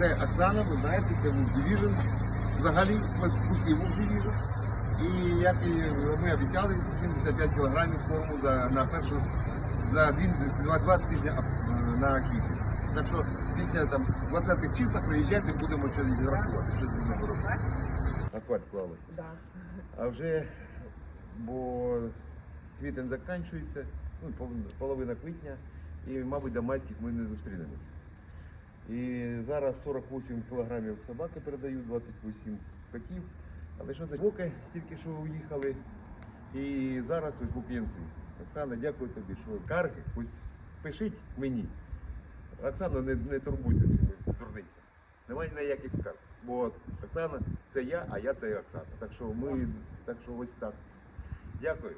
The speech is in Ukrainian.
Оксана, ви знаєте, це був Division. Взагалі, усі був Division. І як і ми обіцяли, 75 кілограмів корму за, на першу, за дві, два, два тижні на квітень. Так що після там 20-х числа приїжджайте, будемо щось відрахувати, щось будемо робити. Асфальт клали. Да. А вже, бо квітень закінчується, ну, половина квітня, і, мабуть, до майських ми не зустрінемося. І зараз 48 кілограмів собаки передають, 28 котів. Але що? Боки тільки що уїхали. І зараз ось лук'янці. Оксана, дякую тобі, що карги, ось пишіть мені. Оксана, не, не турбуйте цими дурницями. Немає ніяких скарг. Бо Оксана це я, а я це Оксана. Так що ми, так що ось так. Дякую.